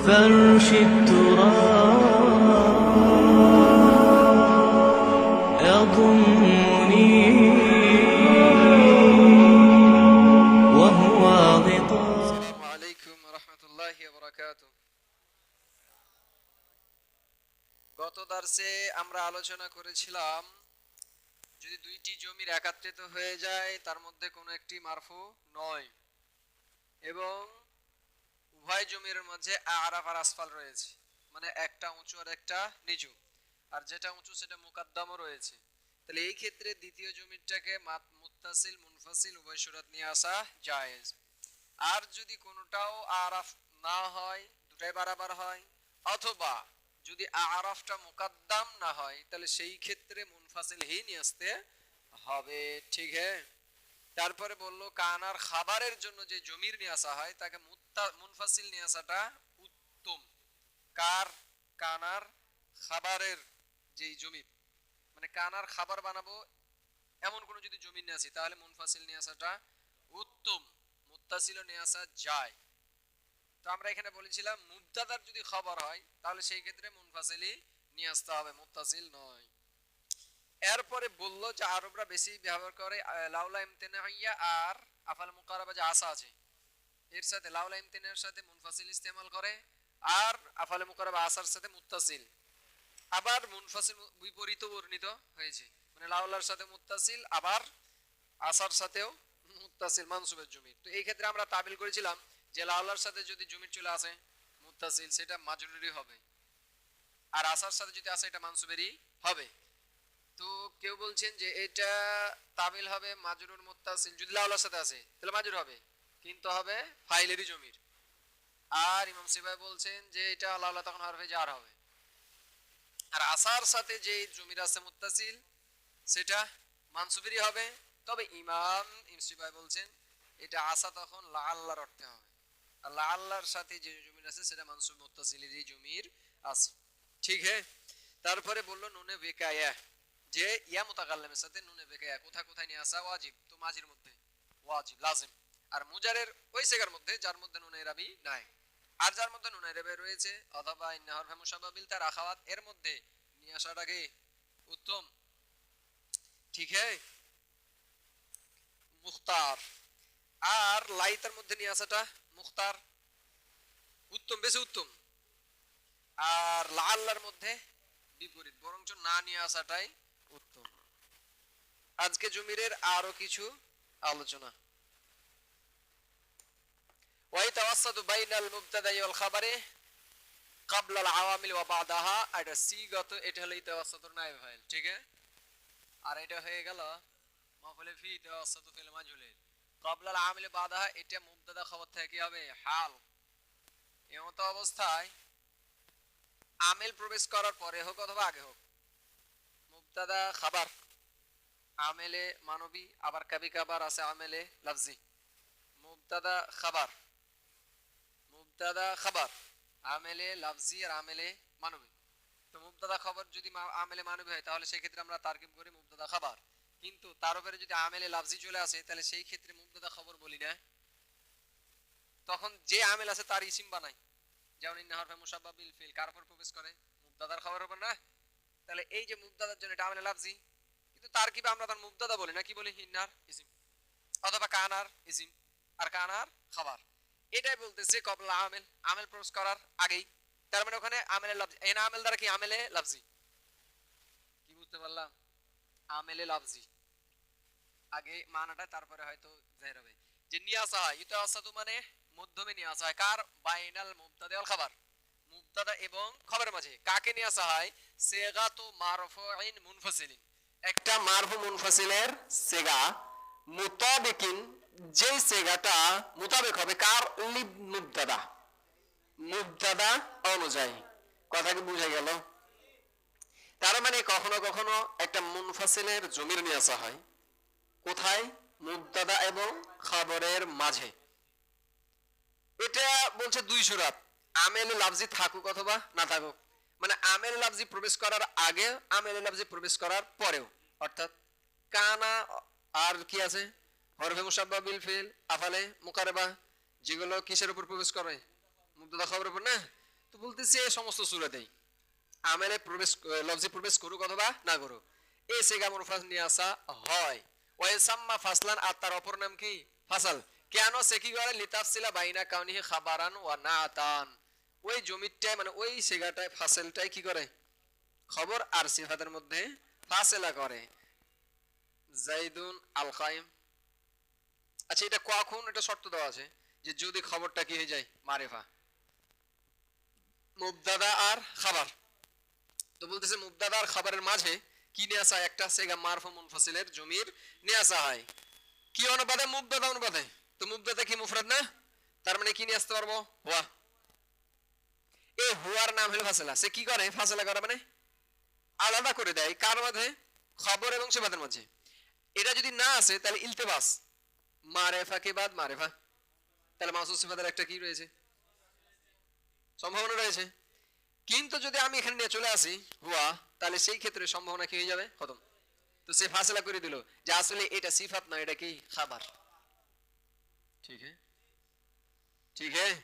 فرش التراب يضمني وهو غطاء আসসালামু আলাইকুম রহমতুল্লাহ বরাকাত গত দার্সে আমরা আলোচনা করেছিলাম যদি দুইটি জমির একাত্রিত হয়ে যায় তার মধ্যে কোনো একটি মারফু নয় এবং উভয় জমির মাঝে আরাফ আর আসফাল রয়েছে। মানে একটা উঁচু আর একটা নিচু। আর যেটা উঁচু, সেটা মুকাদ্দামও রয়েছে। তাহলে এই ক্ষেত্রে দ্বিতীয় জমিটাকে মাত- মুত্তাসিল, মুনফাসিল উভয় সুরাত নিয়ে আসা জায়েজ। আর যদি কোনোটাও আরাফ না হয়, দুটাই বারাবার হয়, অথবা যদি আরাফটা মুকাদ্দাম না হয়, তাহলে সেই ক্ষেত্রে মুনফাসিল হি নিয়ে আসতে হবে। ঠিক হ্যাঁ তারপরে বলল, কানার খাবারের জন্য যে জমির নিয়ে আসা হয়, তাকে মুনফাসিল নিয়ে আসাটা উত্তম। কার, কানার খাবারের যেই জমির মানে কানার খাবার বানাবো, এমন কোনো যদি জমি নিয়ে আসি, তাহলে মুনফাসিল নিয়ে আসাটা উত্তম। মুত্তাসিল নিয়ে আসা যায়। তো আমরা এখানে বলেছিলাম, মুবতাদার যদি খবর হয়, তাহলে সেই ক্ষেত্রে মুনফাসিলই নিয়ে আসতে হবে মুত্তাসিল নয়। এরপরে বলল যে আরবরা বেশি ব্যবহার করে লাউলা ইমতেনাইয়া আর আফাল মুকারাবা যে আসা আছে এর সাথে লাউলা ইমতেনের সাথে মুনফাসিল ইস্তেমাল করে আর আফালে মুকারাবা আসার সাথে মুত্তাসিল। আবার মুনফাসিল বিপরীত বর্ণিত হয়েছে। মানে লাউলার সাথে মুত্তাসিল, আবার আসার সাথেও মুত্তাসিল, মানসুবের জমি। তো এই ক্ষেত্রে আমরা তাবিল করেছিলাম যে লাউলার সাথে যদি জমি চলে আসে মুত্তাসিল, সেটা মাজরুরি হবে। আর আসার সাথে যদি আসে, এটা মানসুবেরই হবে। তো কেউ বলছেন যে এটা তাবিল হবে মাজরুর মুত্তাসিল, যদি লাউলার সাথে আসে, তাহলে মাজরুর হবে। কিন্তু হবে ফাইলেরই জমির। আর ইমাম সিবাই বলছেন যে এটা লাউলা তখন হরফে জার হবে। আর আসার সাথে যে জমির আছে মুত্তাসিল, সেটা মানসুবেরই হবে। তবে ইমাম ইমসিবাই বলছেন, এটা আসা তখন লা আল্লাহর অর্থে হবে। আর লা আল্লাহর সাথে যে জমির আছে, সেটা মানসুব মুত্তাসিলেরই জমির আছে। ঠিক হ্যাঁ তারপরে বলল, নুনে বেকায়া। যে ইয়া মুতাকাল্লামের সাথে নুনে বেকায়া, কোথায় কোথায় নিয়ে আসা? ওয়াজিব। তো মাঝির মধ্যে। ওয়াজিব, লাজিম। আর মুজারের ওই সেগার মধ্যে, যার মধ্যে নুনে রাবি নাই। আর যার মধ্যে নুনে রেবে রয়েছে, অথবা ইন্না হরফে মুশাবাবিল তার আখাওয়াত, এর মধ্যে নিয়ে আসাটাকে উত্তম। ঠিক হ্যাঁ মুখতার। আর লাইতার মধ্যে নিয়ে আসাটা মুখতার। উত্তম, বেশি উত্তম। আর লাল্লার মধ্যে বিপরীত, বরঞ্চ না নিয়ে আসাটাই উত্তম। আজকে জমিরের আরও কিছু আলোচনা। ওয়াইতাওয়াসাদু বাইনাল এটা সিগত, এটা হলো ফাইল, ঠিক আছে? আর এটা হয়ে গেল মাফুলে ফি ইতাওয়াসাদু ফিল এটা খবর থেকে হবে, হাল। অবস্থায় আমিল প্রবেশ করার পরে হোক অথবা আগে হোক মুক্তাদা খাবার আমেলে মানবী, আবার কাবি কাবার আছে আমেলে লাফজি। মুক্তাদা খাবার মুবতাদা আমেলে লাফজি আর আমেলে তো মুবতাদা খবর যদি আমেলে হয়, তাহলে সেই ক্ষেত্রে আমরা করি মুবতাদা কিন্তু তার উপরে যদি আমেলে লাফজি চলে আসে, তাহলে সেই ক্ষেত্রে মুবতাদা খবর বলি না। তখন যে আমেল আছে, তার ইসিম বানাই যেমন বিল ফিল, কার উপর প্রবেশ করে? খবর উপর না? তাহলে এই যে জন্য এটা আমেলে লাফজি। কিন্তু তার কি আমরা তার বলি না, কি বলি? ইন্নার ইসিম। অথবা কানার ইসিম। আর কানার খাবার। এটাই বলতেছে কবলা আমেল আমেল প্রবেশ করার আগেই। তার মানে ওখানে আমেলে লাফজি। এই না আমেল দ্বারা কি আমেলে লাফজি? কি বুঝতে পারলাম? আমেলে লাফজি। আগে মানাটা, তারপরে হয়তো জাহির হবে। যে নিয়াসা হয় ইতাসাতু মানে মধ্যমে নিয়ে আসা হয় কার? বাইনাল মুবতাদা ওয়াল খাবার। মুবতাদা এবং খবরের মাঝে। কাকে নিয়ে আসা হয় সেগা সেগাতু মারফুইন মুনফাসিলিন। একটা মারফু মুনফাসিলের সেগা মুতাবিকিন যেই সেগাটা মুতাবিক হবে কার? লিব মুবতাদা। মুবতাদা অনুযায়ী। কথা কি বুঝা গেল? তার মানে কখনো কখনো একটা মুনফাসিলের জমির নিয়ে আসা হয়। কোথায়? মুবতাদা এবং খবরের মাঝে। এটা বলছে দুই সুরাত আমেলে লাফজি থাকুক অথবা না থাকুক। মানে আমেলে লাফজি প্রবেশ করার আগে, আমেলে লাফজি প্রবেশ করার পরেও। অর্থাৎ কানা আর কি আছে? হরফে মুসাব্বা, বিল, ফিল, আফালে মুকারেবা যেগুলো কিসের উপর প্রবেশ করে? মুবতাদা খবরের উপর না? বলতেছে সমস্ত সুরাতেই। আমেলে প্রবেশ লফজি প্রবেশ করুক অথবা না করুক। এই সেগা মুরফাস নিয়ে আসা হয় ওয়াইসাম্মা ফাসলান, আর তার অপর নাম কি? ফাসাল। কেন? সে কি করে? লিতাফসিলা বাইনা কাউনিহি খাবারান ওয়া নাতান। ওই জমিটায় মানে ওই সেগাটায় ফাসেলটাই কি করে? খবর আর সিফাতের মধ্যে ফাসেলা করে। জাইদুন আল কাইম আচ্ছা এটা কখন এটা শর্ত দেওয়া আছে যে যদি খবরটা কি হয়ে যায়? মারেফা। মুবদাদা আর খাবার। তো বলতেছে মুবদাদা আর খাবারের মাঝে কি নিয়ে আসা হয়? একটা সেগা মারফা মুনফাসিলের জমির নিয়ে আসা হয় কি অনুপাতে? মুবদাদা অনুপাতে। তো মুবদাদা কি মুফরাদ না? তার মানে কি নিয়ে আসতে পারব? হুয়া। এই হুয়ার নাম হলো ফাসেলা। সে কি করে? ফাসেলা করে মানে? আলাদা করে দেয়। কার মাঝে? খবর এবং সেবাদের মাঝে। এটা যদি না আসে, তাহলে ইলতেবাস। মারেফা কে বাদ? মারেফা। তাহলে মাসুদ সিফাতের একটা কি রয়েছে? সম্ভাবনা রয়েছে। কিন্তু যদি আমি এখানে নিয়ে চলে আসি, হুয়া, তাহলে সেই ক্ষেত্রে সম্ভাবনা কি হয়ে যাবে? খতম। তো সে ফাসলা করে দিল যে আসলে এটা সিফাত না, এটা কি খাবার? ঠিক হ্যাঁ ঠিক হ্যাঁ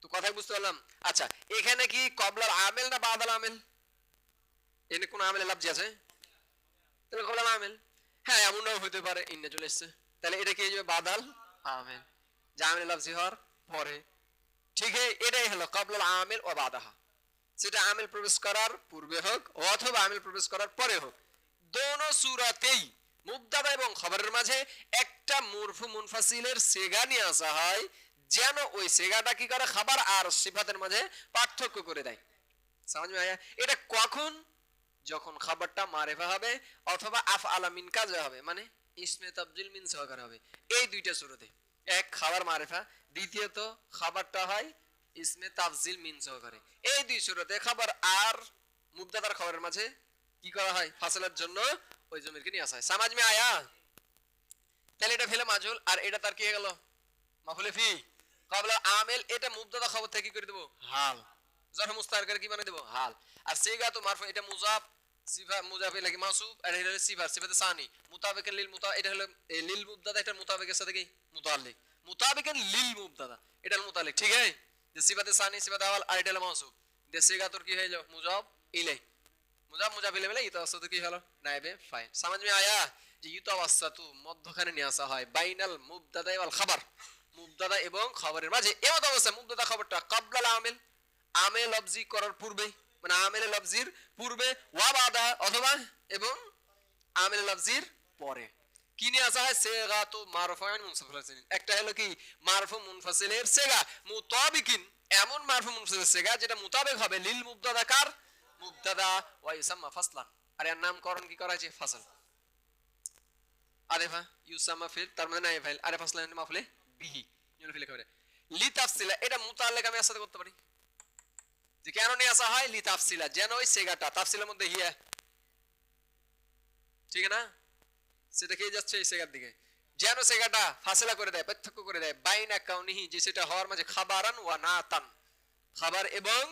তো কথাই বুঝতে পারলাম। আচ্ছা এখানে কি কবলার আমেল না বাদাল আমেল? এনে কোন আমেল লাভজি আছে? তাহলে কবলার আমেল। হ্যাঁ এমনটাও হতে পারে। ইন্না চলে এসছে। তাহলে এটা কি হয়ে বাদাল? আমেল যা আমেল লাভজি হওয়ার পরে। ঠিক এটাই হলো কবলাল আমেল ও বাদাহা। সেটা আমেল প্রবেশ করার পূর্বে হোক অথবা আমেল প্রবেশ করার পরে হোক দোনো সুরাতেই মুবদাদা এবং খবরের মাঝে একটা মুরফু মুনফাসিলের সেগা নিয়ে আসা হয় যেন ওই সেগাটা কি করে? খাবার আর সিফাতের মাঝে পার্থক্য করে দেয়। সমাজ এটা কখন যখন খাবারটা মারেফা হবে অথবা আফ আলা মিন কাজে হবে মানে ইসমে তাবজিল মিন সহকারে হবে। এই দুইটা সুরতে। এক, খাবার মারেফা। দ্বিতীয়ত, খাবারটা হয় ইসমে তাফজিল মিন সহকারে। এই দুই সুরতে খাবার আর মুবদাদার খবরের মাঝে কি করা হয়? ফাসলের জন্য ওই জমিরকে নিয়ে আসা হয়। সমাজ মে আয়া। তাহলে এটা ফেলে মাজুল আর এটা তার কি গেল? মাফুলে ফি। কাবলা আমেল, এটা মুবদাদা খবর থেকে কি করে দেবো? হাল। মুস্তাহার কি বানিয়ে দেবো? হাল। আর তো এটা সিফা মুজাফে মাসুব আর এটা হলো সিফা, সিফাতে সানি। মুতা এটা হলো মুবদাদা এটা মুতাবিকের সাথে কি? মুবদাদা এটা ঠিক আছে? যে সিফাতে সানি, সিফাতে আওয়াল আর এটা হলো মাসুব যে তোর কি হয়ে যাও মুজাব ইলাই মুজাব মুজাব ইলাই কি হলো? নাইবে ফাইল সমাজ মে আয়া, যে ইতাওয়াসাতু মধ্যখানে নিয়ে আসা হয়। বাইনাল মুবদাদা ওয়াল খাবার। মুবদাদা এবং খবরের মাঝে এমত অবস্থা। মুবদাদা খবরটা কাবলাল আমেল। আমেল লফজি করার পূর্বে মানে আমেল লফজির পূর্বে, ওয়া অথবা এবং আমেল লফজির পরে। কি নিয়ে আসা হয়? সেগা তো মুনফাসিল একটা হলো কি? মারফু মুনফাসিলের সেগা। মুতাবিকিন, এমন মারফু মুনফাসিলের সেগা যেটা হবে। লিল মুবদাদা কার? মুবদাদা ওয়া ফাসলান। আর এর নামকরণ কি করা ফাসল। ইউসাম্মা ফিল, তার মানে নাই ফাইল। আরে ফাসলান মাফলে বিহি। লি তাফসিলা এটা মুতাল্লিক আমি একসাথে করতে পারি। যে কেন নিয়ে আসা হয় লি তাফসিলা যেন ওই সেগাটা, তাফসিলের মধ্যে হিয়া। ঠিক না? সেটা খেয়ে যাচ্ছে এই সেগার দিকে? যেন সেগাটা ফাসিলা করে দেয় পার্থক্য করে দেয়, বাইনা কাউনিহি, যে সেটা হওয়ার মাঝে খাবারান ওয়া নাতান। খাবার এবং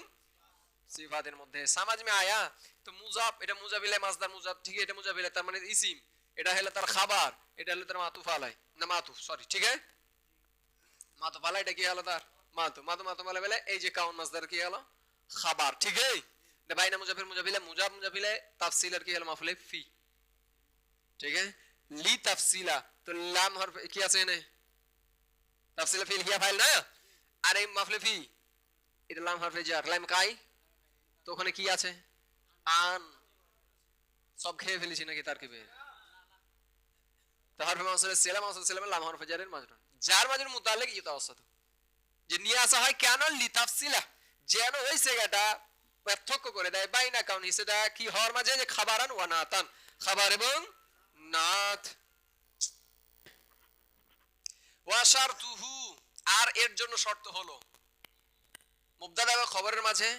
সিফাতের মধ্যে। সমাজ মে আয়া, তো মুজাব, এটা মুজাবিলে মাসদার মুজাব, ঠিক এটা মুজাবিলে, তার মানে ইসিম। এটা হলো তার খাবার, এটা হলো তার মাতুফ আলাই না, মাতুফ সরি ঠিক আছে? মাতুফ আলাই এটা কি হলো তার? মাতু মাতু মাতু মালে বেলে, এই যে কাউন মাসদার কি হলো? খাবার, ঠিক এটা বাইনা মুজাফির মুজাবিলে মুজাব মুজাবিলে তাফসিলের কি হলো ফি। ঠিক লি তাফসিলা। তো লাম কি আছে এনে? তাফসিলা ফিল হিয়া ফাইল না? আর এই ফি। এটা লাম হরফে জার লাম কাই? তো ওখানে কি আছে? আন। সব খেয়ে ফেলেছি নাকি তার কি বের হরফে মাসলে সেলাম লাম হরফে জারের মাজরুন যার মাজরুন মুতাল্লিক ইতাওয়াসাত। যে নিয়ে আসা হয় কেন? লি তাফসিলা। যেন ওই সেগাটা পার্থক্য করে দেয়। বাইনা কারণ সেটা কি হওয়ার মাঝে যে ওয়া নাতান খাবার এবং নাথ ওয়াশারতুহু আর এর জন্য শর্ত হলো মুবদাদা খবরের মাঝে,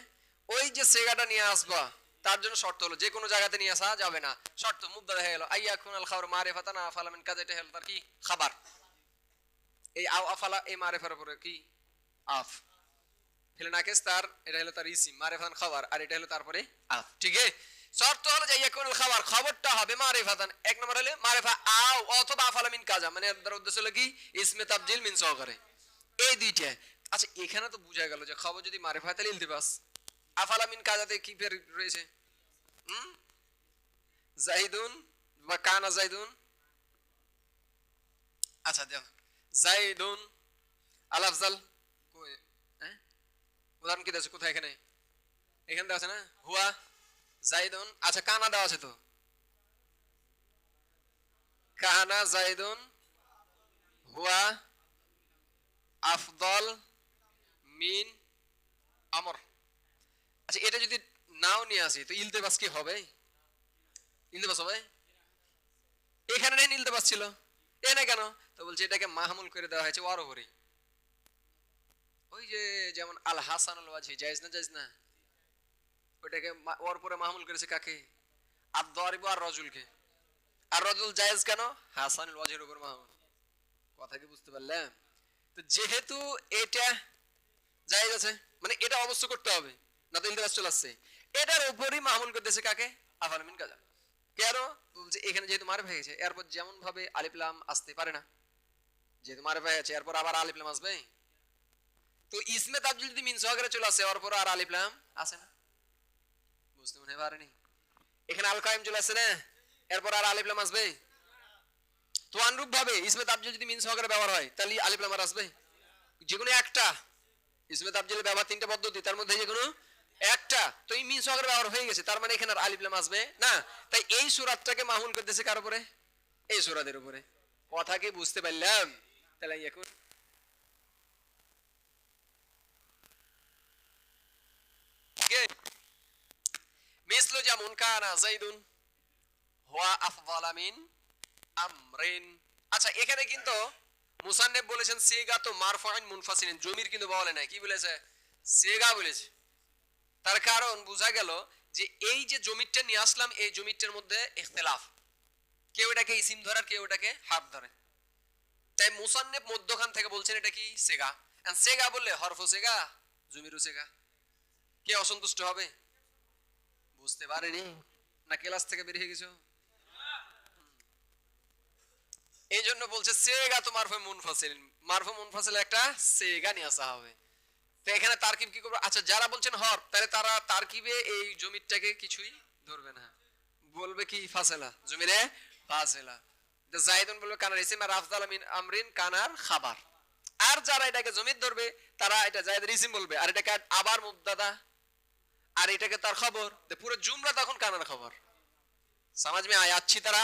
ওই যে সেগাটা নিয়ে আসবা, তার জন্য শর্ত হলো, যে কোনো জায়গাতে নিয়ে আসা যাবে না। শর্ত মুবদাদা হয়ে গেল। আইয়া খুন আল খাবার মারে ফাতা না আফালা মিন তার কি? খাবার। এই আও আফালা, এই মারেফার উপরে কি? আফ। ফেলে তার, এটা হলো তার ইসিম মারেফান খাবার, আর এটা হলো তারপরে আফ, ঠিক আছে? শর্ত হলো যে ইয়াকুন খাবার, খবরটা হবে মারেফাতান এক নম্বর হলে মারেফা আও অথবা আফালা মিন কাজা মানে এর উদ্দেশ্য হলো কি? ইসমে তাবজিল মিন সহকারে। এই দুইটা। আচ্ছা এখানে তো বোঝা গেল যে খবর যদি মারেফা তাহলে ইলতিবাস আফালামিন কাজাতে কি ফের রয়েছে? হুম? জাহিদুন বা কানা জাইদুন? আচ্ছা দেখো। জাইদুন, আল আফজাল। কই হ্যাঁ উদাহরণ কি দেওয়া কোথায় এখানে? এখানে দেওয়া না? হুয়া? জাইদুন? আচ্ছা কানা দেওয়া আছে তো। কানা, জাইদুন, হুয়া, আফদল, মিন, আমর। আচ্ছা এটা যদি নাও নিয়ে আসি, তো ইলতেবাস কি হবে? ইলতেবাস হবে? এখানে নেই ইলতেবাস ছিল। এ না কেন? তো বলছে, এটাকে মাহমুল করে দেওয়া হয়েছে ওর উপরে ওই যে যেমন আল হাসান আল ওয়াজি না জায়েজ না? ওটাকে ওর উপরে মাহমুল করেছে কাকে? আর দরিব আর রজুলকে আর রজুল জায়েজ কেন? হাসান ওয়াজির উপর মাহমুল কথা কি বুঝতে পারলাম তো যেহেতু এটা জায়েজ আছে মানে এটা অবশ্য করতে হবে, না তো ইলতেবাস চলে আসছে। এটার উপরই মাহমুল করতেছে কাকে? আফালমিন কাজা কেন? বলছে এখানে যেহেতু মারে ভেঙেছে এরপর যেমন ভাবে আলিফলাম আসতে পারে না, যেহেতু মারে ভেঙেছে এরপর আবার আলিফলাম আসবে? তো ইসমে তাবজিল যদি মিন সহকারে চলে আসে ওর পর আর আলিফলাম আসে না। বুঝতে মনে পারেনি? এখানে আল কায়েম চলে আসছে না? এরপর আর আলিফলাম আসবে? তো অনুরূপ ভাবে ইসমে তাবজিল যদি মিন সহকারে ব্যবহার হয়, তাহলে আলিফলাম আর আসবে? যে কোনো একটা। ইসমে তাবজিলের ব্যবহার তিনটা পদ্ধতি, তার মধ্যে যে কোনো একটা। তো এই মিন সহকারে ব্যবহার হয়ে গেছে, তার মানে এখানে আর আলিফলাম আসবে না? তাই এই সুরাতটাকে মাহুল করতেছে কার উপরে? এই সুরাদের উপরে। কথা কি বুঝতে পারলাম? তাহলে এখন কে? মিসলু আচ্ছা জমির তার কারণ বোঝা গেল যে এই যে জমিরটা নিয়ে আসলাম, এই জমিরটার মধ্যে ইখতিলাফ। কেউ এটাকে ইসিম ধরে আর কেউ এটাকে ধরে। তাই মুসান্নেব মধ্যখান থেকে বলছেন, এটা কি সেগা? সেগা বললে হরফ সেগা, জমিরও সেগা। কে অসন্তুষ্ট হবে? বুঝতে পারেনি। না, ক্লাস থেকে বেরিয়ে গেছো? এই জন্য বলছে, সেগা তো মারফে মুনফাসিল মারফে মুনফাসিল একটা সেগা নিয়ে আসা হবে। তো এখানে তারকিব কি করবে? আচ্ছা যারা বলছেন হর, তাহলে তারা তারকিবে এই জমিরটাকে কিছুই ধরবে না। বলবে কি, ফাসেলা। জমিরে ফাসেলা। জাহিদুন বলবে, কানার ইসিম আর আফদাল মিন আমরিন কানার খাবার। আর যারা এটাকে জমির ধরবে, তারা এটা জাহিদের ইসিম বলবে। আর এটাকে আবার মুবদাদা আর এটাকে তার খবর পুরো জুমরা তখন কানার খবর। সমাজ মে আয় আচ্ছি তারা।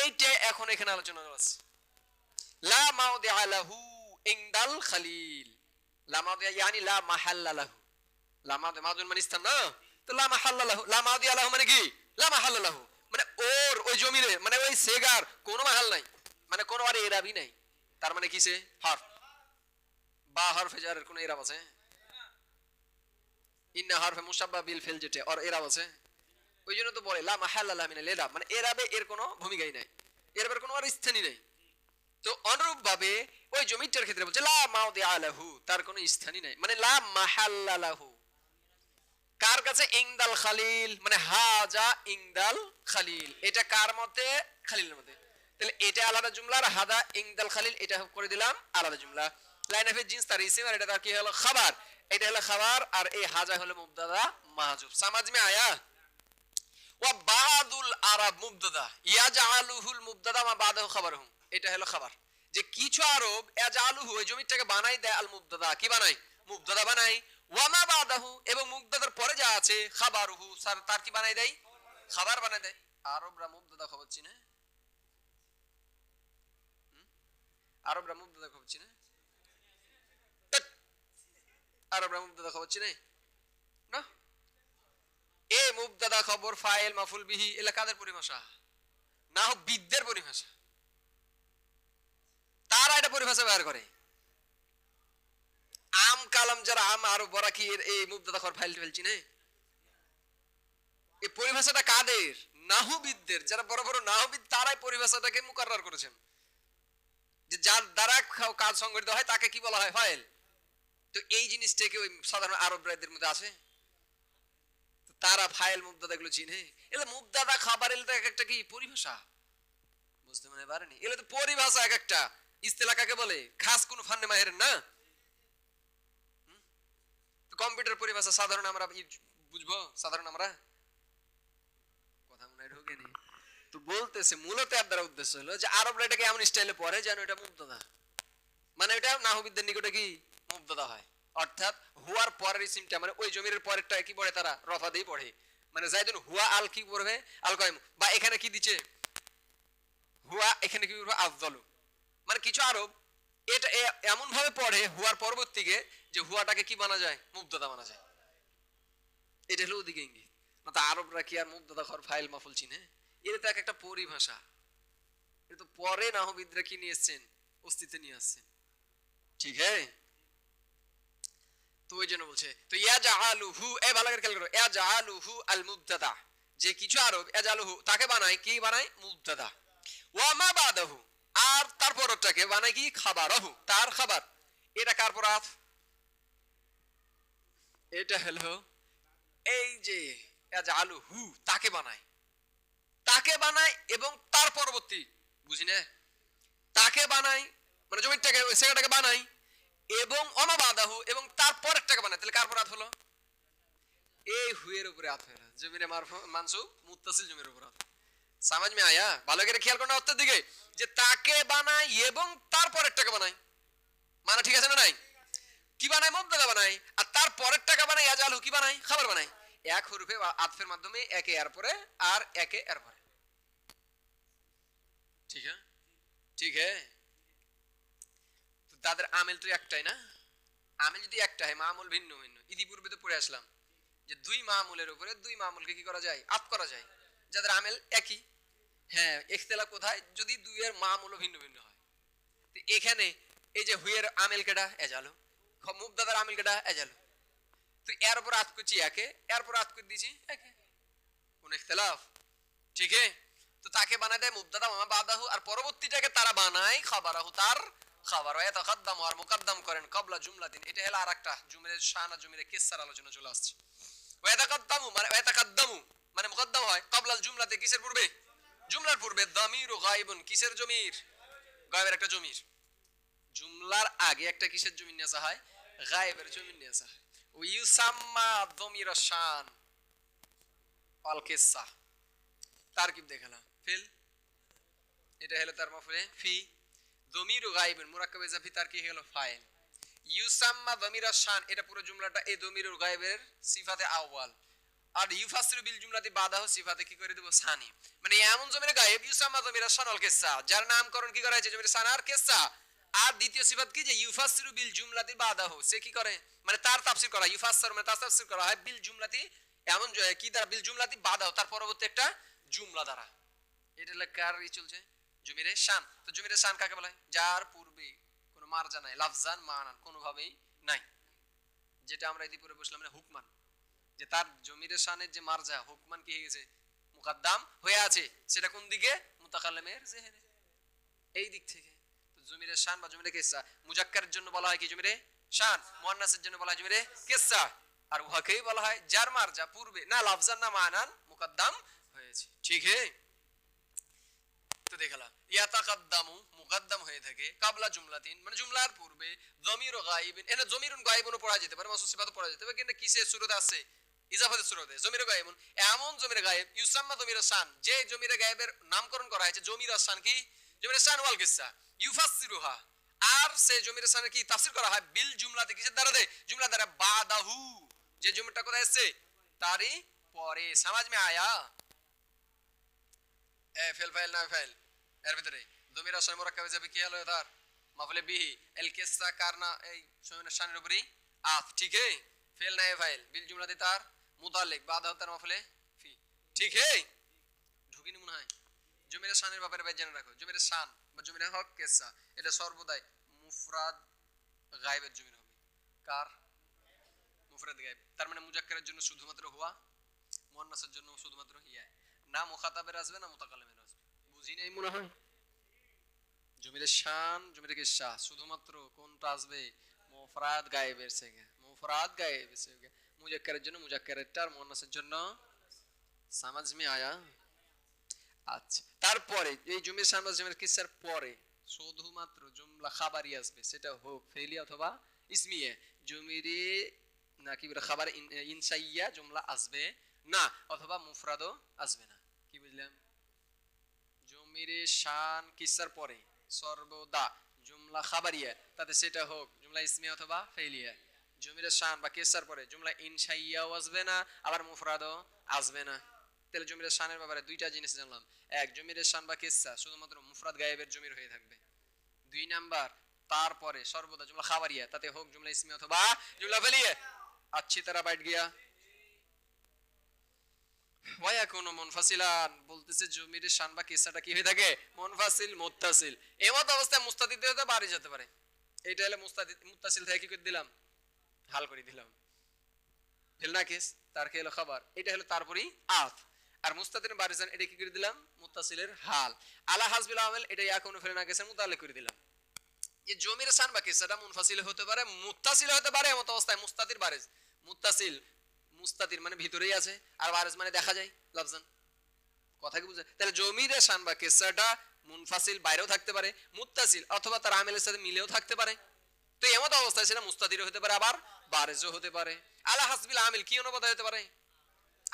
এইটা এখন এখানে আলোচনা আছে লা মাউদিআ লাহু ইনদাল খালিল। লা মাউদিআ ইয়ানি লা মাহাল্লা লাহু। লা মাউদিআ মাউদুন মানে স্থান না? তো লা মাহাল্লা লাহু, লা মাউদিআ লাহু মানে কি? লা মাহাল্লা লাহু। মানে ওর, ওই জমিনে মানে ওই সেগার, কোনো মাহাল নাই। মানে কোনো আর এরাবি নাই। তার মানে কিসে হরফ। বা হরফে জারের কোনো এরাব আছে। ইন্না হরফে মুসাব্বা বিল ফিল যেটা আর এরাব আছে। ওই জন্য তো বলে, লা মাহাল্লা মিনাল এরাব। মানে এরাবে এর কোনো ভূমিকাই নাই। এরাবের কোনো আর স্থানই নাই। তো অনুরূপ ভাবে ওই জমিটার ক্ষেত্রে বলছে, লা মাউদি আলাহু তার কোনো স্থানই নাই। মানে লা মাহাল্লা লাহু। কার কাছে? ইংদাল খালিল। মানে হাজা ইংদাল খালিল। এটা কার মতে? খালিলের মতে। তাহলে এটা আলাদা জুমলা আর হাদা ইংদাল খালিল, এটা করে দিলাম আলাদা জুমলা। লাইন অফ জিন্স তার ইসিম আর এটা তার কি হলো? খাবার। এটা হলো খাবার, আর এই হাজা হলো মুবদাদা মাহজুব। সামাজ মে আয়া? ওয়া বাদুল আরব মুবদাদা ইয়াজআলুহুল মুবদাদা মা বাদাহু খাবারহুম। এটা হলো খাবার। যে কিছু আরব ইয়াজআলুহু, ওই জমিটাকে বানাই দেয় আল মুবদাদা কি বানাই মুবদাদা বানাই ওয়া মা বাদাহু, এবং মুবদাদার পরে যা আছে, খাবারুহু স্যার তার কি বানাই দেয়? খাবার বানাই দেয়। আরবরা মুবদাদা খবর চিনে? আরবরা মুবদাদা খবর চিনে আরবরা মুবদাদা খবর চিনে? না? এ মুবদাদা খবর, ফাইল, মাফুল বিহি এলা কাদের পরিভাষা? না হোক বিদ্যের পরিভাষা। তারা এটা পরিভাষা ব্যবহার করে। আম, কালাম, যারা আম আরও বড় কি এই মুবদাদা খবর ফাইল ফেলছি না এই পরিভাষাটা কাদের? নাহুবিদদের যারা বড় বড় নাহুবিদ তারাই পরিভাষাটাকে মুকাররার করেছেন। যে যার দ্বারা কাজ সংগঠিত হয়, তাকে কি বলা হয়? ফাইল। তো এই জিনিসটাকে ওই সাধারণ আরব রায়দের মধ্যে আছে? তারা ফাইল মুবদাদা গুলো চিনে। এলে মুবদাদা খাবার এলে তো এক একটা কি? পরিভাষা। বুঝতে মনে পারেনি? এলে তো পরিভাষা এক একটা ইস্তেলা কাকে বলে? খাস কোন ফান্নে মাহের না? কম্পিউটার পরিভাষা সাধারণ আমরা বুঝব? সাধারণ আমরা? কথা মনে ঢোকেনি। তো বলতেছে, মূলত এর দ্বারা উদ্দেশ্য হলো যে আরবরা এটাকে এমন স্টাইলে পড়ে যেন এটা মুগ্ধতা মানে এটা নাহবিদদের নিকটে কি? মুগ্ধতা হয়। অর্থাৎ হুয়ার পরের ইসিমটা মানে ওই জমির পরেরটা কি পড়ে তারা? রফা দিয়ে পড়ে। মানে যাইদুন হুয়া আল কি পড়বে? আল কয়েম বা এখানে কি দিচ্ছে হুয়া এখানে কি পড়বে? আফদলু মানে কিছু আরব এটা এমন ভাবে পড়ে হুয়ার পরবর্তীকে যে হুয়াটাকে কি বানা যায়? মুগ্ধতা বানা যায়। এটা হলো ওদিকে ইঙ্গিত। না তো আরবরা কি আর মুগ্ধতা খর ফাইল মাফুল চিনে? এটা তো এক একটা পরিভাষা। এটা তো পরে নাহবিদরা কি নিয়ে এসছেন? অস্তিত্বে নিয়ে আসছেন। ঠিক হ্যাঁ তো ওই জন্য বলছে, তো ইয়াজালুহু এ ভালো করে খেয়াল করো ইয়াজালুহু আল মুবতাদা যে কিছু আরব ইয়াজালুহু তাকে বানায় কি বানায়? মুবতাদা। ওয়া মা বাদাহু আর তার পরটাকে বানায় কি? খাবারহু, তার খাবার। এটা কার এটা হলো এই যে ইয়াজালুহু তাকে বানায়। তাকে বানায় এবং তার পরবর্তী বুঝি তাকে বানাই মানে জমিটাকে সেটাকে বানাই এবং অনবাদাহু এবং তার পরেরটাকে বানাই তাহলে কার হাত হলো? এই হুয়ের উপরে হাত হলো। জমিরে মারফু মানসুব মুত্তাসিল জমির উপর হাত। সমাজ মে আয়া, ভালো করে খেয়াল করো অর্থের দিকে। যে তাকে বানাই এবং তার পরেরটাকে বানাই মানে ঠিক আছে না নাই? কি বানায়? মুবতাদা বানাই আর তার পরের টাকা বানাই আজালু কি বানাই খাবার বানাই এক হরফে আতফের মাধ্যমে একে এর পরে আর একে এর পরে। ঠিক আছে ঠিক হ্যাঁ? তাদের আমেল তো একটাই না? আমেল যদি একটা হয় মামুল ভিন্ন ভিন্ন। ইতিপূর্বে তো পড়ে আসলাম যে দুই মামুলের উপরে দুই মামুলকে কি করা যায়? আপ করা যায়। যাদের আমেল একই। হ্যাঁ ইখতিলাফ কোথায়? যদি দুইয়ের মামুলও ভিন্ন ভিন্ন হয়। এখানে এই যে হুইয়ের আমেল কেডা? এজালো মুবদাদার আমেল কেডা? এজালো তো এর উপর আত করছি একে, এর উপর আত করে দিয়েছি একে। কোন ইখতিলাফ? ঠিক তো তাকে বানায় দেয় মুবদাদা মামা, বাদাহু, আর পরবর্তীটাকে তারা বানায় খাবারাহু, তার খাবার। ওয়া তাকাদ্দাম আর মুকদ্দম করেন কবলা জুমলাতিন। এটা হলো আরেকটা জুমরের শান জুমরের কিসসার আলোচনা চলে আসছে। ওয়া তাকাদ্দামু মানে ওয়া তাকাদ্দামু মানে মুকদ্দম হয়। কবলাল জুমলাতে কিসের পূর্বে? জুমলার পূর্বে দামিরু গায়বুন। কিসের জমির? গায়বের একটা জমির। জুমলার আগে একটা কিসের জমি নিয়ে আসা হয়? গায়েবের জমি নিয়ে আসা হয়। ও ইউসাম্মা দমির শান। অল কিসসা তারকিব দেখালাম। ফিল। এটা হলো তার মাফুলে। ফি। দমির গাইবেন, মুরাক্কাব ইজাফি তার কি হলো? ফাইল। ইউসাম্মা দমির শান, এটা পুরো জুমলাটা এই দমির গাইবের সিফাতে আউয়াল। আর ইউফাসিরু বিল জুমলাতে সিফাতে কি করে সানি। মানে এমন জমির গায়েব ইউসাম্মা শান অল যার নামকরণ কি করা হয়েছে জমির আর আর দ্বিতীয় সিফাত কি যে ইউফাসিরু বিল জুমলাতি বাদাহ? সে কি করে? মানে তার তাফসীর করা ইউফাসসির মানে তার করা হয় বিল জুমলাতি এমন কি দ্বারা? বিল জুমলাতি বাদাহ, তার পরবর্তী একটা জুমলা দ্বারা। এটা কার চলছে। জমিরে শান। তো জমিরে শান কাকে বলা? হয় যার পূর্বে কোনো মারজা নাই, লাফজান, মানান, কোনোভাবেই নাই। যেটা আমরা ইতিপূর্বে বসলাম হুকমান। যে তার জমিরে শানের যে মারজা, হুকমান কি হয়ে গেছে? মুকাদ্দাম হয়ে আছে। সেটা কোন দিকে? মুতাকাল্লিমের জেহেনে। এই দিক থেকে। তো জমিরে শান বা জমিরে কেসা? মুজাক্কারের জন্য বলা হয় কি জমিরে শান। মুয়ান্নাসের জন্য বলা হয় জমিরে কেসা। আর উহাকেই বলা হয় যার মারজা, পূর্বে। না লাফজান, না মানান, মুকাদ্দাম হয়েছে। ঠিক হে? তো দেখালাম। ইয়াতাকাদ্দামু মুকাদ্দাম হয়ে থাকে কাবলা জুমলাতিন মানে জুমলার পূর্বে জমির গায়িবিন এনে জমিরুন গায়িবুনও পড়া যেতে পারে মাসুস সিফাতও পড়া যেতে পারে, কিন্তু কিসের সুরতে আছে? ইজাফাতের সুরতে। জমির এমন জমির গায়েব ইউসাম্মা জমির যে জমির গায়েবের নামকরণ করা হয়েছে, জমির কি? জমির ওয়াল ইউফাসসিরুহা। আর সেই জমির কি তাফসীর করা হয়? বিল জুমলাতে কিসের দ্বারা দে? জুমলা দ্বারা বাদাহু। যে জমিটা কোথায় এসেছে? তারই পরে। সমাজ মে আয়া। এ কার? মুফরাদ গায়েব। তার মানে মুজাক্কারের জন্য শুধুমাত্র হুয়া মুয়ান্নাসের জন্য শুধুমাত্র হিয়া না মুখাতাবের আসবে, না মুতাকাল্লিমের আসবে বুঝি নাই মনে হয়। জমির শান জমির কিসা শুধুমাত্র কোনটা আসবে মুফরাদ গায়েবের থেকে মুফরাদ গায়েবের থেকে মুজাক্কারের জন্য মুজাক্কারেরটা আর মুয়ান্নাসের জন্য সমাজ মে আয়া। আচ্ছা তারপরে এই জমির বা জমির কিসার পরে? শুধুমাত্র জুমলা খাবারই আসবে, সেটা হোক ফেলি অথবা ইসমিয়ে। জমিরে না কি খাবার ইনসাইয়া জুমলা আসবে না, অথবা মুফরাদও আসবে না। কি বুঝলাম? জমিরে শান কিসার পরে সর্বদা জুমলা খাবারিয়া, তাতে সেটা হোক, জুমলা ইসমি অথবা ফেলিয়া জমিরে শান বা কেসার পরে জুমলা ইনসাইয়াও আসবে না, আবার মুফরাদও আসবে না। তাহলে জমির শানের ব্যাপারে দুইটা জিনিস জানলাম। এক, জমির শান বা কেসা, শুধুমাত্র মুফরাদ গায়েবের জমির হয়ে থাকবে। দুই নাম্বার, তারপরে সর্বদা জুমলা খাবারিয়া, তাতে হোক জুমলা ইসমি অথবা জুমলা ফেলিয়া আচ্ছি তারা বাইট গিয়া। বলতেছে জমির শান বা কি হয়ে থাকে? মুনফাসিল এমত অবস্থায় হতে বাড়ি যেতে পারে। এইটা হলো মুত্তাসিল থেকে কি করে দিলাম? হাল করে দিলাম। ফেল না কেস, তার হলো খাবার। এটা হলো তারপরেই আফ আর মুস্তাদিন বারিজান এটা কি করে দিলাম? মুত্তাসিলের হাল। আলা হাসবিল আমেল, এটা ইয়াকুনু ফেল না কেসের মুতাল্লিক করে দিলাম। জমির শান বা হতে পারে, মুত্তাসিল হতে পারে এমত অবস্থায় মুস্তাদির বারিজ মুত্তাসিল মুস্তাদির মানে ভিতরেই আছে, আর বারিজ মানে দেখা যায়, লাফজান। কথা কি বুঝে তাহলে জমির শান বা কিসাটা মুনফাসিল বাইরেও থাকতে পারে, মুত্তাসিল অথবা তার আমেলের সাথে মিলেও থাকতে পারে। তো এমত অবস্থায় সেটা মুস্তাদির হতে পারে, আবার বারিজও হতে পারে। আলা হাসবিল আমিল কি অনুপাতে হতে পারে?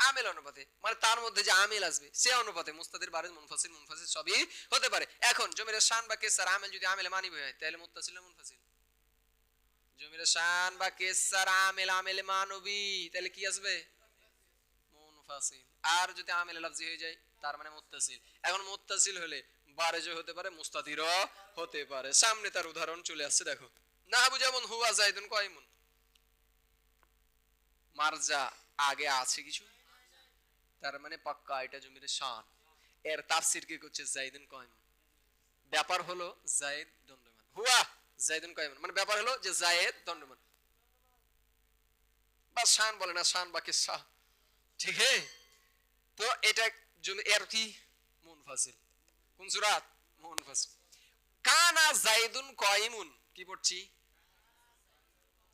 আমেল অনুপাতে মানে তার মধ্যে যে আমেল আসবে, সে অনুপাতে মুস্তাদির বারিজ মুনফাসিল মুনফাসিল সবই হতে পারে। এখন জমির শান বা কেসার আমেল যদি আমেলে মানিব হয় তাহলে মুত্তাসিল মুনফাসিল? জমির শান বা কেসার আমেল, আমেলে মানবী, তাহলে কি আসবে? মুনফাসিল। আর যদি আমেলে লাফজি হয়ে যায়, তার মানে মুত্তাসিল। এখন মুত্তাসিল হলে বারেজও হতে পারে মুস্তাদিরও হতে পারে। সামনে তার উদাহরণ চলে আসছে, দেখো। নাহাবু যেমন হুয়া, জাইদুন কয়মুন। মারজা আগে আছে কিছু? তার মানে পাক্কা, এটা জমির শান। এর তাফসির কি করছে? জাইদুন কয়মুন। ব্যাপার হলো জায়েদ দণ্ডমান হুয়া! জায়দুন কয়মান মানে ব্যাপার হলো যে জায়েদ দণ্ডমান। বা শান বলে না, শান বা কিসা। ঠিক হে? তো এটা জন্য এর কি? মুনফাসিল। কোন সুরাত? মুনফাসিল। কানা জায়দুন কয়মুন। কি পড়ছি?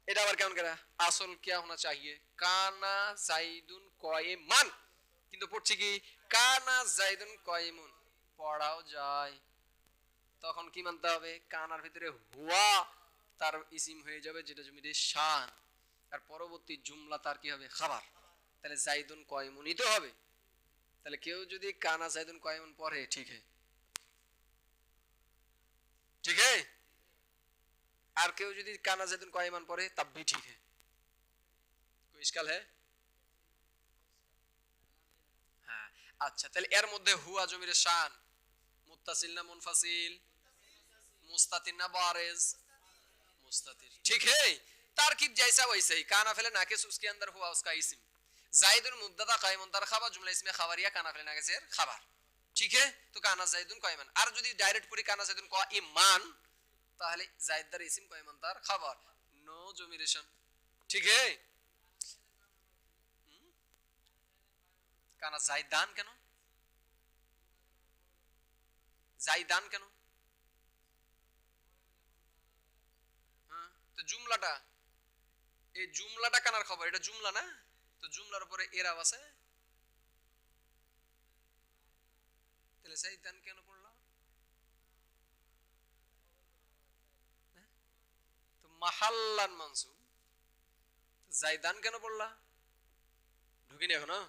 এটা আবার কেমন করে? আসল কিয়া হোনা চাহিয়ে। কানা জাইদুন কয়েমান। কিন্তু পড়ছি কি? কানা জাইদুন কয়েমুন। পড়াও যায়। তখন কি মানতে হবে? কানার ভিতরে হুয়া তার ইসিম হয়ে যাবে, যেটা জমিতে শান। আর পরবর্তী জুমলা তার কি হবে? খাবার। তাহলে জাইদুন কয়মুন তো হবে। তাহলে কেউ যদি কানা জাইদুন কয়মুন পরে ঠিক ঠিক আর কেউ যদি কানা জাইদুন কয়মান পরে তা ভি ঠিক ইসকাল হ্যাঁ। আচ্ছা তাহলে এর মধ্যে হুয়া জমির শান। মুত্তাসিল না মুনফাসিল? মুস্তাতির না বারিজ मुस्तातिर ठीक है तारकीब जैसा वैसे ही काना फैले नाकिस उसके अंदर हुआ उसका इस्म जायदुन मुब्तदा कायमुन তার খাবার জুমলা ইসমে খাবারিয়া কানা ফেলে নাকিসের খাবার ঠিক है তো কানা জাইদুন কয়মান আর যদি ডাইরেক্ট পুরি কানা জাইদুন ক ইমান তাহলে জাইদার ইসিম কয়মান তার খাবার নো জমিরেশন ঠিক है হুম? কানা জাইদান কেন জাইদান কেন জুমলাটা? এই জুমলাটা কানার খবর, এটা জুমলা না? তো জুমলার উপরে এরাব আছে। তাহলে সাইদান কেন পড়লা? হ্যাঁ? তো মাহাল্লান জাইদান কেন পড়লা? ঢুকিনি এখনও?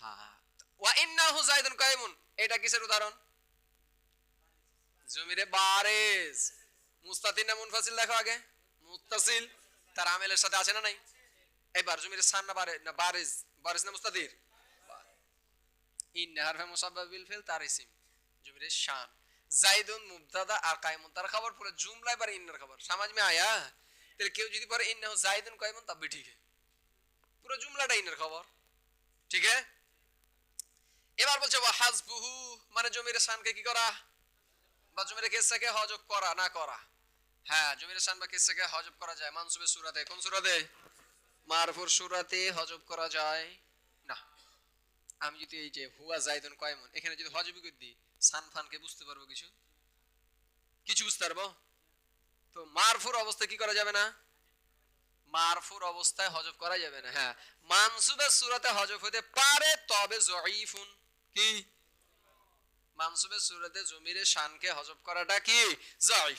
হ্যাঁ ওয়া ইন্নাহু জাইদুন কাইমুন। এটা কিসের উদাহরণ? জমিরে বারেজ। মুস্তাতির না মুনফাসিল দেখো আগে। মুত্তাসিল, তার আমেলের সাথে আছে না নাই? এবার জমির সান না বারে না বারিজ বারিজ না মুস্তাদির? ইন হারফে মুসাব্বাব বিল ফিল তার ইসিম, জমির শান। জাইদুন, মুবতাদা, আর কায়মুন তার খবর পুরো ইন্নার খবর। সমাজ মে আয়া? তাহলে কেউ যদি পরে জাইদুন কায়মুন তবে ঠিক পুরো জুমলাটা ইন্নার খবর। ঠিক এবার বলছে, ওয়া হাসবুহু মানে জমির শানকে কি করা? বা জমির কেসাকে হজব করা, না করা? হ্যাঁ জমির শান বা কেসাকে হজব করা যায়? মানসুবের সুরাতে। কোন সুরাতে? মারফুর সুরাতে হজব করা যায়। না। আমি যদি এই যে হুয়া জাইদুন কয়মন, এখানে যদি হজবি করে দিই সান বুঝতে পারব কিছু? কিছু বুঝতে পারব? তো মারফুর অবস্থায় কি করা যাবে না? মারফুর অবস্থায় হজব করা যাবে না। হ্যাঁ। মানসুবের সুরাতে হজব হতে পারে, তবে জয়ীফুন। কি? মানসুবের সুরাতে জমিরে শানকে হজব করাটা কি? জয়ীফ।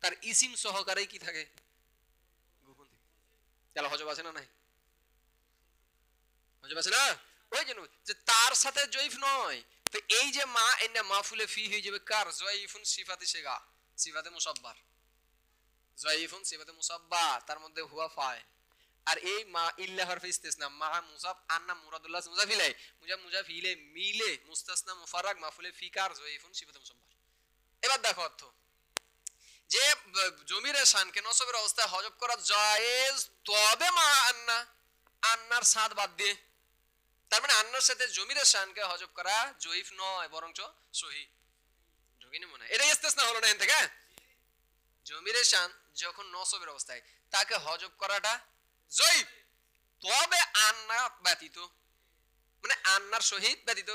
তার ইসিম সহকারেই কি থাকে? গোপন থাকে। তাহলে হজব আছে না নাই? হজব আছে না? ওই জন্য যে তার সাথে জয়ীফ নয়, তো এই যে মা এনে মাফুলে ফি হয়ে যাবে কার? জয়ীফুন সিফাতে সেগা সিফাতে মুসাব্বার। জয়ীফুন সিফাতে মুসাব্বা তার মধ্যে হুয়া ফায়। আর এই মা ইল্লা হরফে ইস্তেসনা, মা মুসাব আন্না মুরাদুল্লাহ মুজাফিলাই মুজা মুজাফিলে মিলে মুস্তাসনা মুফারাক মাফুলে ফি কার? জয়ীফুন সিফাতে মুসাব্বার। এবার দেখো অর্থ। যে জমিরের শানকে নসবের অবস্থায় হজব করা জায়েজ, তবে মা আন্না, আন্নার সাদ বাদ দিয়ে। তার মানে আন্নার সাথে জমিরের শানকে হজব করা জয়ীফ নয়, বরঞ্চ সহি। ঢুকিনি মনে। এটা ইস্তেসনা হলো না এখান থেকে? জমিরের শান যখন নসবের অবস্থায়, তাকে হজব করাটা জয়ীফ, তবে আন্না ব্যতীত। মানে আন্নার সহিত ব্যতীত।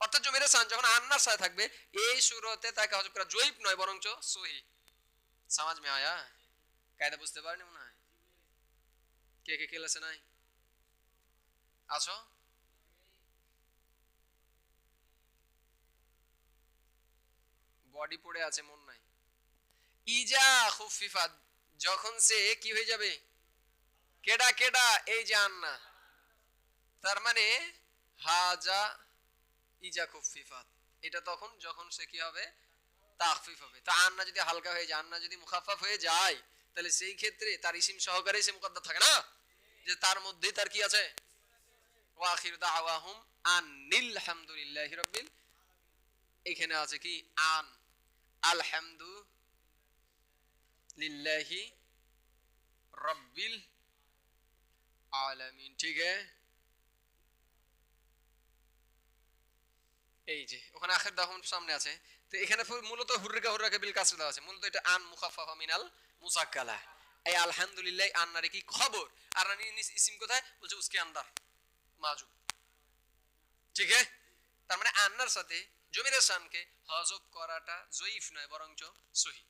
অর্থাৎ জমিরের শান যখন আন্নার সাথে থাকবে, এই সুরতে তাকে হজব করা জয়ীফ নয়, বরঞ্চ সহি। সমাজ মে আয়া কায়দা বুঝতে পারেনি মনে হয় কে কে খেলেছে নাই আছো বডি পড়ে আছে মন নাই ইজা খুফিফাত যখন সে কি হয়ে যাবে কেডা কেডা এই যে আন্না তার মানে হাজা ইজা খুফিফাত এটা তখন যখন সে কি হবে তাখফিফ হবে। তা আন্না যদি হালকা হয়ে যায়, আন্না যদি মুখাফাফ হয়ে যায়, তাহলে সেই ক্ষেত্রে তার ইসিম সহকারে সে মুকদ্দার থাকে না? যে তার মধ্যেই তার কি আছে? ওয়াখির এখানে আছে কি? আন আলহামদু লিল্লাহি রব্বিল আলামিন। ঠিক আছে এই যে, ওখানে আখের দাহম সামনে আছে। তো এখানে মূলত হুররিকা হুররাকা বিল কাসর দেওয়া আছে। মূলত এটা আন মুখাফফা মিনাল মুসাক্কালা এই আলহামদুলিল্লাহ আন্নারে কি খবর? আর রানী ইসিম কোথায়? বলছে উসকে আন্দার মাজুব ঠিক আছে? তার মানে আন্নার সাথে জমিরের শানকে হজব করাটা জয়ীফ নয়, বরঞ্চ সহি।